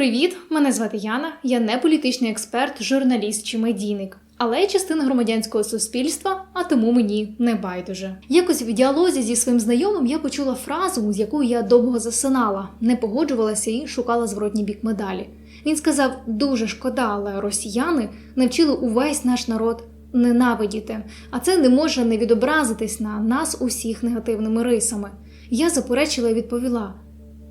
Привіт! Мене звати Яна. Я не політичний експерт, журналіст чи медійник. Але я частина громадянського суспільства, а тому мені не байдуже. Якось в діалозі зі своїм знайомим я почула фразу, з якою я довго засинала, не погоджувалася і шукала зворотній бік медалі. Він сказав: дуже шкода, але росіяни навчили увесь наш народ ненавидіти, а це не може не відобразитись на нас усіх негативними рисами. Я заперечила і відповіла: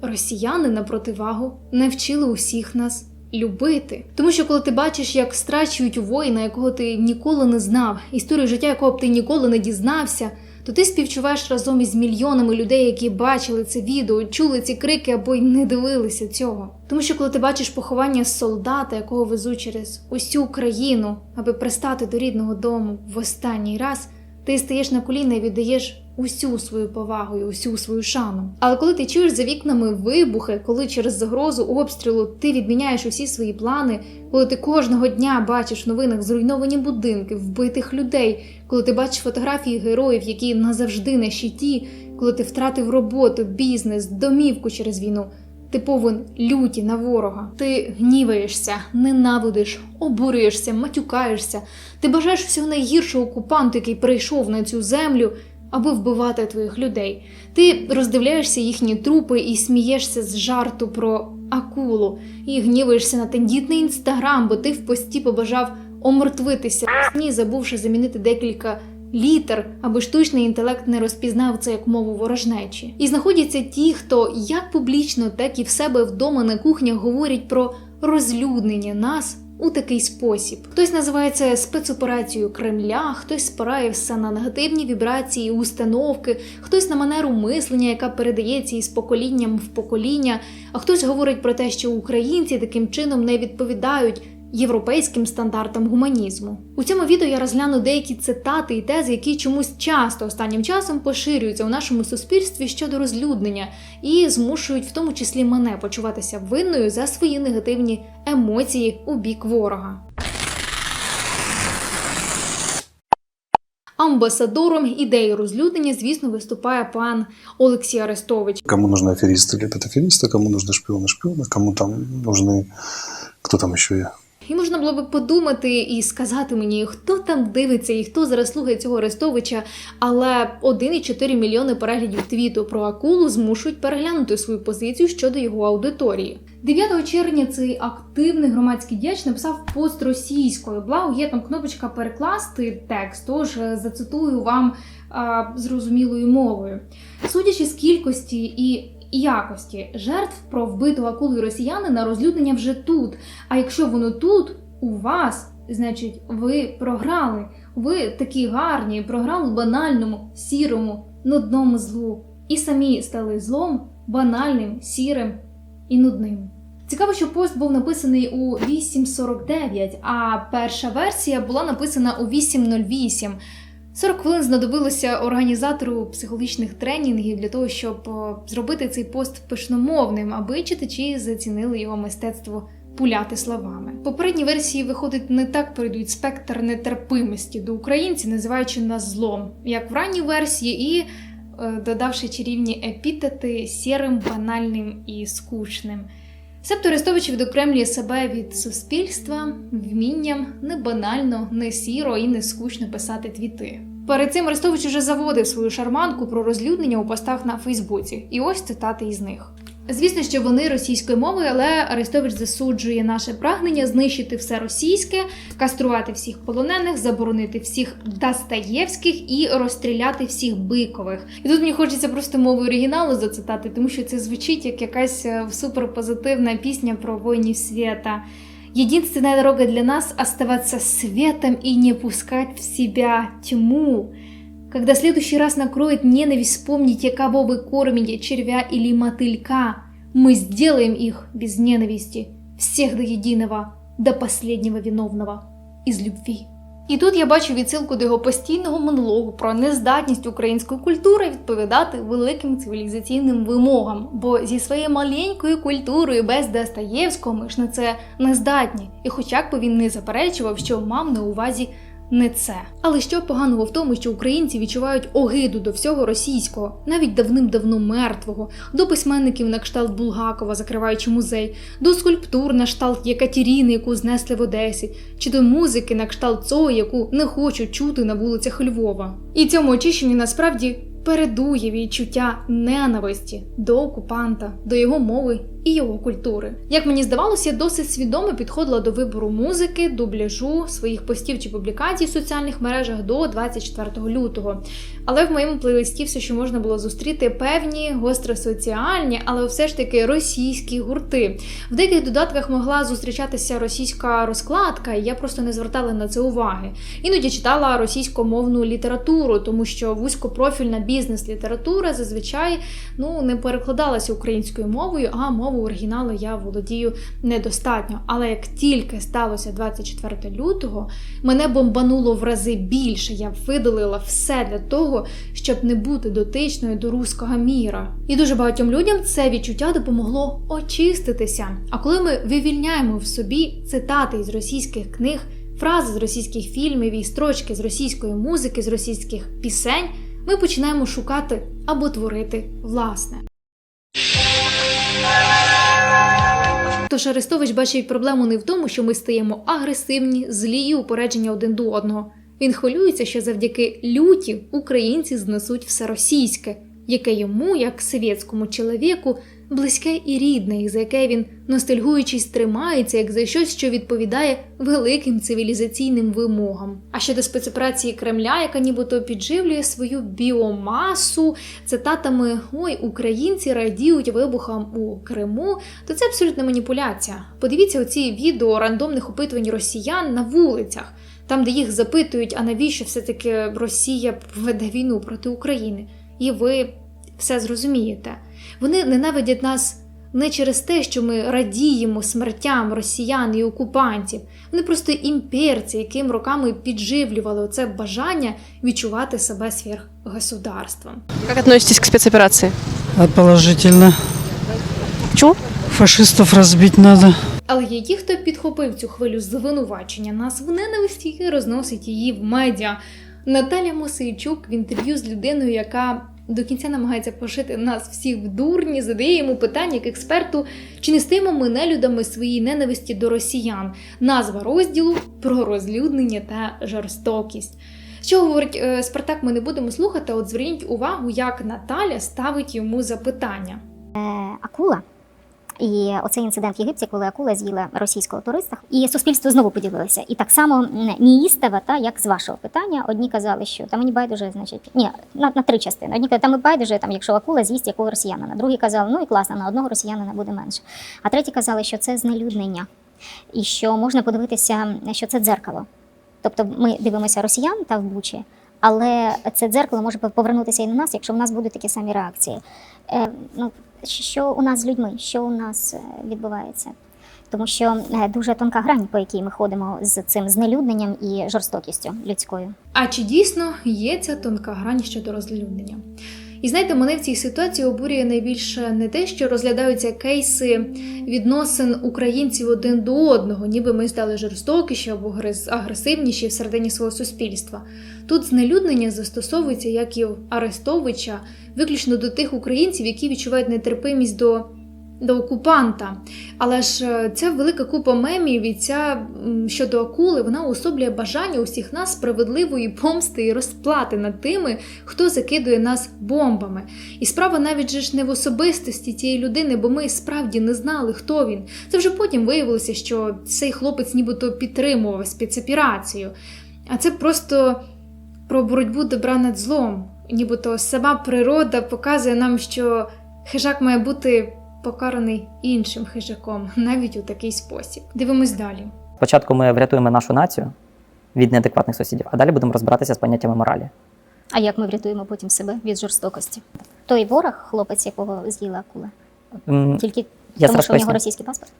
росіяни на противагу не вчили усіх нас любити. Тому що коли ти бачиш, як страчують воїна, якого ти ніколи не знав, історію життя якого б ти ніколи не дізнався, то ти співчуваєш разом із мільйонами людей, які бачили це відео, чули ці крики або й не дивилися цього. Тому що коли ти бачиш поховання солдата, якого везуть через усю країну, аби пристати до рідного дому в останній раз, ти стаєш на коліна і віддаєш усю свою повагу і усю свою шану. Але коли ти чуєш за вікнами вибухи, коли через загрозу обстрілу ти відміняєш усі свої плани, коли ти кожного дня бачиш в новинах зруйновані будинки, вбитих людей, коли ти бачиш фотографії героїв, які назавжди на щиті, коли ти втратив роботу, бізнес, домівку через війну. Ти повен люті на ворога. Ти гніваєшся, ненавидиш, обурюєшся, матюкаєшся. Ти бажаєш всього найгіршого окупанту, який прийшов на цю землю, аби вбивати твоїх людей. Ти роздивляєшся їхні трупи і смієшся з жарту про акулу, і гніваєшся на тендітний інстаграм, бо ти в пості побажав омертвитися, ні, забувши замінити декілька літер, аби штучний інтелект не розпізнав це як мову ворожнечі. І знаходяться ті, хто як публічно, так і в себе вдома на кухнях говорять про розлюднення нас. У такий спосіб хтось називає це спецоперацією Кремля, хтось спирає все на негативні вібрації, установки, хтось на манеру мислення, яка передається із поколінням в покоління, а хтось говорить про те, що українці таким чином не відповідають європейським стандартам гуманізму. У цьому відео я розгляну деякі цитати і тези, які чомусь часто останнім часом поширюються у нашому суспільстві щодо розлюднення і змушують в тому числі мене почуватися винною за свої негативні емоції у бік ворога. Амбасадором ідеї розлюднення, звісно, виступає пан Олексій Арестович. Кому нужны аферисты, лепят аферисты, кому нужны шпионы, шпионы, кому там нужны... Кто там еще є? І можна було би подумати і сказати мені, хто там дивиться і хто зараз слухає цього Арестовича, але 1,4 мільйони переглядів твіту про акулу змушують переглянути свою позицію щодо його аудиторії. 9 червня цей активний громадський діяч написав пост російською. Благо є там кнопочка перекласти текст, тож е, зацитую вам а, зрозумілою мовою. Судячи з кількості і якості жертв про вбиту акулу росіяни на розлюднення вже тут. А якщо воно тут, у вас, значить, ви програли. Ви такі гарні, програли банальному, сірому, нудному злу. І самі стали злом банальним, сірим і нудним. Цікаво, що пост був написаний у 8.49, а перша версія була написана у 8.08. 40 хвилин знадобилося організатору психологічних тренінгів для того, щоб зробити цей пост пишномовним, аби читачі зацінили його мистецтво пуляти словами. Попередні версії виходить не так перейдуть спектр нетерпимості до українців, називаючи нас злом, як в ранній версії, і е, додавши чарівні епітети сірим, банальним і скучним. Себто Арестович відокремлює себе від суспільства вмінням не банально, не сіро і не скучно писати твіти. Перед цим Арестович уже заводив свою шарманку про розлюднення у постах на Фейсбуці, і ось цитати із них. Звісно, що вони російською мовою, але Арестович засуджує наше прагнення знищити все російське, каструвати всіх полонених, заборонити всіх Дастаєвських і розстріляти всіх бикових. І тут мені хочеться просто мовою оригіналу зацитати, тому що це звучить як якась е, суперпозитивна пісня про воїнів света. Единственная дорога для нас – оставаться светом и не пускать в себя тьму. Когда следующий раз накроет ненависть, вспомните, кого вы кормите, червя или мотылька. Мы сделаем их без ненависти, всех до единого, до последнего виновного, из любви. І тут я бачу відсилку до його постійного монологу про нездатність української культури відповідати великим цивілізаційним вимогам, бо зі своєю маленькою культурою без Достоєвського ми ж на це не здатні. І хоча б він не заперечував, що мав на увазі не це. Але що поганого в тому, що українці відчувають огиду до всього російського, навіть давним-давно мертвого, до письменників на кшталт Булгакова, закриваючи музей, до скульптур на кшталт Єкатеріни, яку знесли в Одесі, чи до музики на кшталт Цої, яку не хочуть чути на вулицях Львова. І цьому очищенню насправді передує відчуття ненависті до окупанта, до його мови і його культури. Як мені здавалося, я досить свідомо підходила до вибору музики, дубляжу своїх постів чи публікацій в соціальних мережах до 24 лютого. Але в моєму плейлисті все, що можна було зустріти, певні гостросоціальні, але все ж таки російські гурти. В деяких додатках могла зустрічатися російська розкладка, і я просто не звертала на це уваги. Іноді читала російськомовну літературу, тому що вузькопрофільна бізнес-література зазвичай ну не перекладалася українською мовою, а мову оригіналу я володію недостатньо. Але як тільки сталося 24 лютого, мене бомбануло в рази більше. Я видалила все для того, щоб не бути дотичною до руського міра. І дуже багатьом людям це відчуття допомогло очиститися. А коли ми вивільняємо в собі цитати із російських книг, фрази з російських фільмів і строчки з російської музики, з російських пісень, ми починаємо шукати або творити власне. Тож Арестович бачить проблему не в тому, що ми стаємо агресивні, злі і упередження один до одного. Він хвилюється, що завдяки люті українці знесуть все російське, яке йому, як совєтському чоловіку, близьке і рідне, за яке він, ностальгуючись, тримається, як за щось, що відповідає великим цивілізаційним вимогам. А щодо спецоперації Кремля, яка нібито підживлює свою біомасу цитатами Ой, українці радіють вибухам у Криму, то це абсолютна маніпуляція. Подивіться оці відео рандомних опитувань росіян на вулицях, там, де їх запитують, а навіщо все-таки Росія веде війну проти України, і ви все зрозумієте. Вони ненавидять нас не через те, що ми радіємо смертям росіян і окупантів. Вони просто імперці, яким роками підживлювали оце бажання відчувати себе сверхгосударством. Как относитесь к спецоперации? А положительно. Чу? Фашистов разбить надо. Але є ті, хто підхопив цю хвилю звинувачення нас в ненависті і розносить її в медіа. Наталя Мосейчук в інтерв'ю з людиною, яка до кінця намагається пошити нас всіх в дурні, задає йому питання як експерту, чи не стаємо ми нелюдами своїй ненависті до росіян. Назва розділу про розлюднення та жорстокість. Що говорить е, Спартак, ми не будемо слухати. От зверніть увагу, як Наталя ставить йому запитання. акула. І оцей інцидент в Єгипті, коли акула з'їла російського туриста, і суспільство знову поділилося. І так само м, Ніїстова, та як з вашого питання, одні казали, що там мені байдуже, значить, ні, на, на три частини. Одні казали, там і байдуже, там, якщо акула з'їсть якого росіянина. Другі казали, ну і класно, на одного росіянина буде менше. А треті казали, що це знелюднення, і що можна подивитися, що це дзеркало. Тобто ми дивимося росіян та в Бучі, але це дзеркало може повернутися і на нас, якщо в нас будуть такі самі реакції. Е, ну, що у нас з людьми, що у нас е, відбувається. Тому що е, дуже тонка грань, по якій ми ходимо з цим знелюдненням і жорстокістю людською. А чи дійсно є ця тонка грань щодо розлюднення? І знаєте, мене в цій ситуації обурює найбільше не те, що розглядаються кейси відносин українців один до одного, ніби ми стали жорстокіші або грес- агресивніші всередині свого суспільства. Тут знелюднення застосовується, як і Арестовича, виключно до тих українців, які відчувають нетерпимість до. До окупанта, але ж е, ця велика купа мемів і ця щодо акули, вона уособлює бажання усіх нас справедливої помсти і розплати над тими, хто закидує нас бомбами. І справа навіть же ж не в особистості цієї людини, бо ми справді не знали, хто він. Це вже потім виявилося, що цей хлопець нібито підтримував спецоперацію. А це просто про боротьбу добра над злом. Нібито сама природа показує нам, що хижак має бути покараний іншим хижаком, навіть у такий спосіб. Дивимось далі. Спочатку ми врятуємо нашу націю від неадекватних сусідів, а далі будемо розбиратися з поняттями моралі. А як ми врятуємо потім себе від жорстокості? Той ворог, хлопець, якого з'їла акула, М, тільки Я тому, що у нього російський паспорт.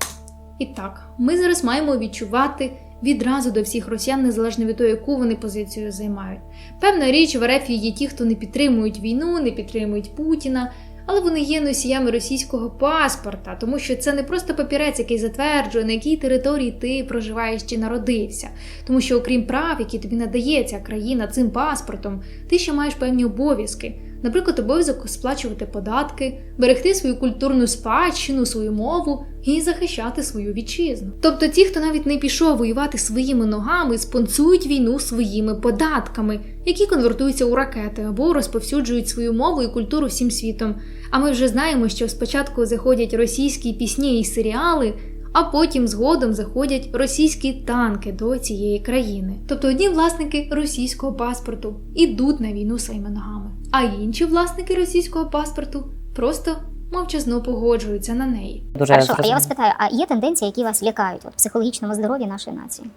І так, ми зараз маємо відчувати відразу до всіх росіян, незалежно від того, яку вони позицію займають. Певна річ, в РФ є ті, хто не підтримують війну, не підтримують Путіна, але вони є носіями російського паспорта, тому що це не просто папірець, який затверджує, на якій території ти проживаєш чи народився. Тому що, окрім прав, які тобі надається країна цим паспортом, ти ще маєш певні обов'язки. Наприклад, обов'язок сплачувати податки, берегти свою культурну спадщину, свою мову і захищати свою вітчизну. Тобто ті, хто навіть не пішов воювати своїми ногами, спонсують війну своїми податками, які конвертуються у ракети або розповсюджують свою мову і культуру всім світом. А ми вже знаємо, що спочатку заходять російські пісні і серіали, а потім згодом заходять російські танки до цієї країни. Тобто одні власники російського паспорту ідуть на війну своїми ногами, а інші власники російського паспорту просто мовчазно погоджуються на неї. Дуже Хорошо, а я вас питаю, а є тенденції, які вас лякають от, в психологічному здоров'ї нашої нації?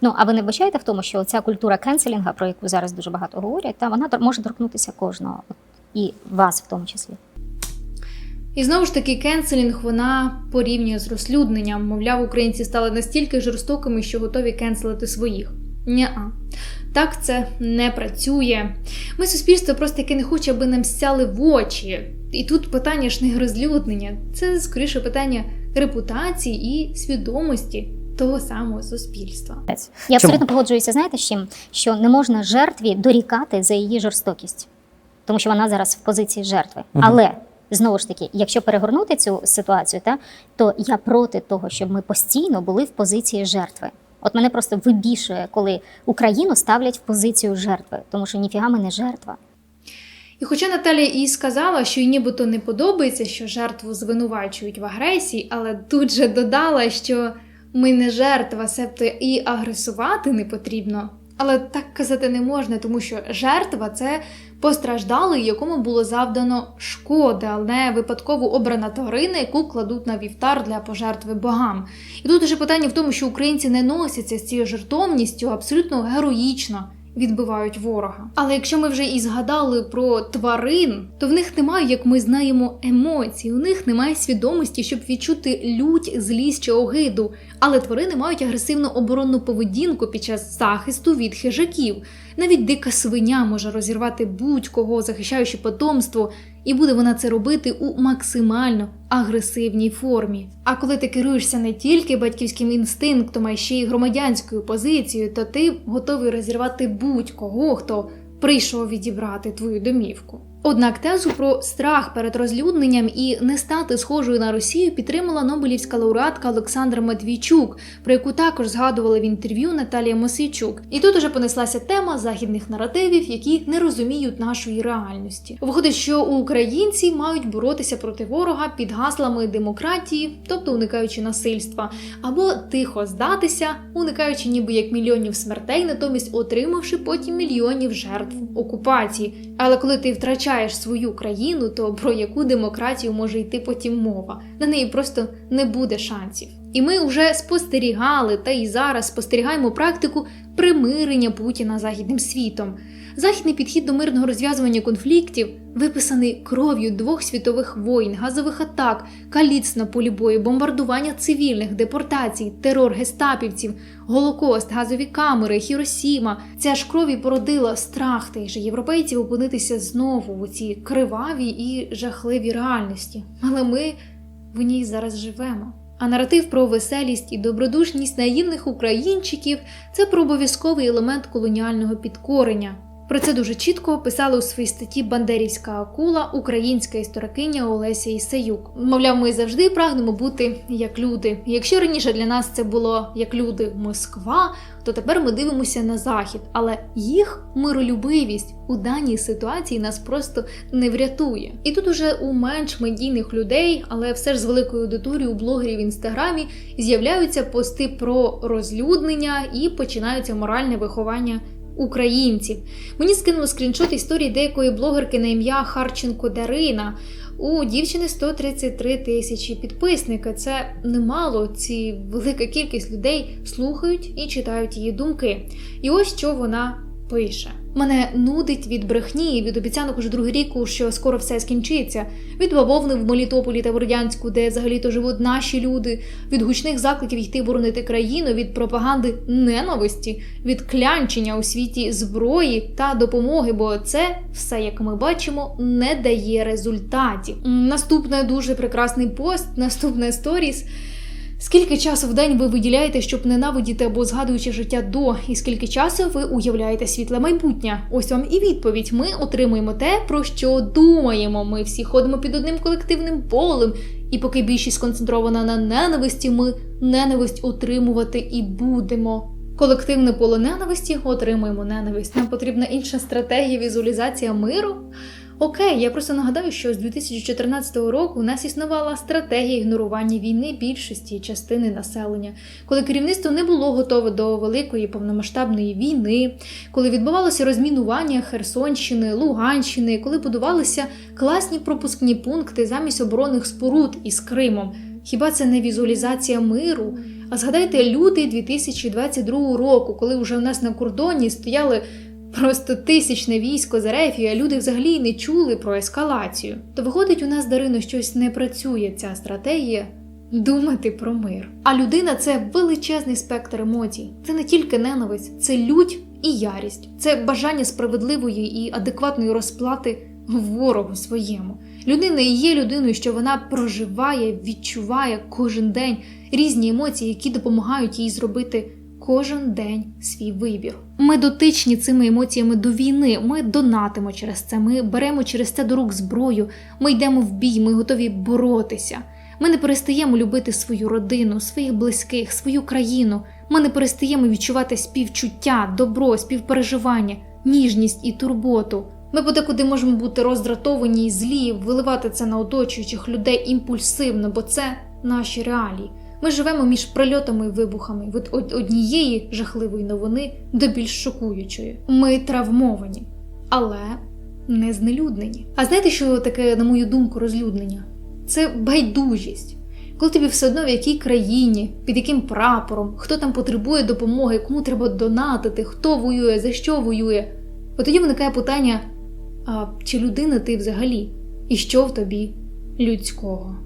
Ну, а ви не вбачаєте в тому, що ця культура кенселінга, про яку зараз дуже багато говорять, та вона може торкнутися кожного, от, і вас в тому числі. І знову ж таки, кенселінг вона порівнює з розлюдненням. Мовляв, українці стали настільки жорстокими, що готові кенселити своїх. Ня-а. Так це не працює. Ми суспільство просто яке не хоче, аби нам сяли в очі. І тут питання ж не розлюднення, це скоріше питання репутації і свідомості того самого суспільства. Я Чому? абсолютно погоджуюся, знаєте, з чим? Що не можна жертві дорікати за її жорстокість, тому що вона зараз в позиції жертви. Мгм. Але знову ж таки, якщо перегорнути цю ситуацію, та, то я проти того, щоб ми постійно були в позиції жертви. От мене просто вибішує, коли Україну ставлять в позицію жертви, тому що ніфіга ми не жертва. І хоча Наталія і сказала, що їй нібито не подобається, що жертву звинувачують в агресії, але тут же додала, що ми не жертва, себто і агресувати не потрібно. Але так казати не можна, тому що жертва це постраждалий, якому було завдано шкоди, а не випадково обрана тварина, яку кладуть на вівтар для пожертви богам. І тут уже питання в тому, що українці не носяться з цією жертовністю абсолютно героїчно відбивають ворога. Але якщо ми вже і згадали про тварин, то в них немає, як ми знаємо, емоцій, у них немає свідомості, щоб відчути лють, злість чи огиду. Але тварини мають агресивну оборонну поведінку під час захисту від хижаків. Навіть дика свиня може розірвати будь-кого, захищаючи потомство, і буде вона це робити у максимально агресивній формі. А коли ти керуєшся не тільки батьківським інстинктом, а ще й громадянською позицією, то ти готовий розірвати будь-кого, хто прийшов відібрати твою домівку. Однак тезу про страх перед розлюдненням і не стати схожою на Росію підтримала Нобелівська лауреатка Олександра Матвійчук, про яку також згадувала в інтерв'ю Наталія Мосійчук. І тут уже понеслася тема західних наративів, які не розуміють нашої реальності. Виходить, що українці мають боротися проти ворога під гаслами демократії, тобто уникаючи насильства, або тихо здатися, уникаючи ніби як мільйонів смертей, натомість отримавши потім мільйонів жертв окупації. Але коли ти втрачаєш свою країну, то про яку демократію може йти потім мова? На неї просто не буде шансів. І ми вже спостерігали, та і зараз спостерігаємо практику примирення Путіна західним світом. Західний підхід до мирного розв'язування конфліктів виписаний кров'ю двох світових воїн, газових атак, каліц на полі бою, бомбардування цивільних, депортацій, терор гестапівців, голокост, газові камери, Хіросіма. Ця ж крові породила страх тих європейців опинитися знову у цій кривавій і жахливій реальності. Але ми в ній зараз живемо. А наратив про веселість і добродушність наївних українчиків це про обов'язковий елемент колоніального підкорення. Про це дуже чітко описала у своїй статті Бандерівська акула українська історикиня Олеся Ісаюк. Мовляв, ми завжди прагнемо бути як люди. Якщо раніше для нас це було як люди Москва, то тепер ми дивимося на захід. Але їх миролюбивість у даній ситуації нас просто не врятує. І тут уже у менш медійних людей, але все ж з великою аудиторією блогерів в інстаграмі з'являються пости про розлюднення і починається моральне виховання українців. Мені скинули скріншот історії деякої блогерки на ім'я Харченко Дарина. У дівчини 133 тисячі підписника. Це немало. Ці велика кількість людей слухають і читають її думки. І ось що вона Пише: мене нудить від брехні, і від обіцянок уже другий рік, що скоро все скінчиться. Від бавовни в Мелітополі та Бородянську, де взагалі-то живуть наші люди, від гучних закликів йти боронити країну, від пропаганди ненависті, від клянчення у світі зброї та допомоги, бо це все, як ми бачимо, не дає результатів. Наступне дуже прекрасний пост, наступне сторіс. Скільки часу в день ви виділяєте, щоб ненавидіти або згадуючи життя до, і скільки часу ви уявляєте світле майбутнє? Ось вам і відповідь. Ми отримуємо те, про що думаємо. Ми всі ходимо під одним колективним полем, і поки більшість сконцентрована на ненависті, ми ненависть отримувати і будемо. Колективне поле ненависті отримуємо ненависть. Нам потрібна інша стратегія візуалізація миру. Окей, я просто нагадаю, що з 2014 року у нас існувала стратегія ігнорування війни більшості частини населення, коли керівництво не було готове до великої повномасштабної війни, коли відбувалося розмінування Херсонщини, Луганщини, коли будувалися класні пропускні пункти замість оборонних споруд із Кримом. Хіба це не візуалізація миру? А згадайте лютий 2022 року, коли вже у нас на кордоні стояли Просто тисячне військо з Ерефії, а люди взагалі не чули про ескалацію. То виходить, у нас Дарино щось не працює ця стратегія думати про мир. А людина це величезний спектр емоцій. Це не тільки ненависть, це лють і ярість, це бажання справедливої і адекватної розплати ворогу своєму. Людина і є людиною, що вона проживає, відчуває кожен день різні емоції, які допомагають їй зробити кожен день свій вибір. Ми дотичні цими емоціями до війни. Ми донатимо через це. Ми беремо через це до рук зброю. Ми йдемо в бій. Ми готові боротися. Ми не перестаємо любити свою родину, своїх близьких, свою країну. Ми не перестаємо відчувати співчуття, добро, співпереживання, ніжність і турботу. Ми подекуди можемо бути роздратовані і злі, виливати це на оточуючих людей імпульсивно, бо це наші реалії. Ми живемо між прильотами і вибухами від однієї жахливої новини до більш шокуючої. Ми травмовані, але не знелюднені. А знаєте, що таке, на мою думку, розлюднення? Це байдужість. Коли тобі все одно в якій країні, під яким прапором, хто там потребує допомоги, кому треба донатити, хто воює, за що воює. От тоді виникає питання: а чи людина ти взагалі? І що в тобі людського?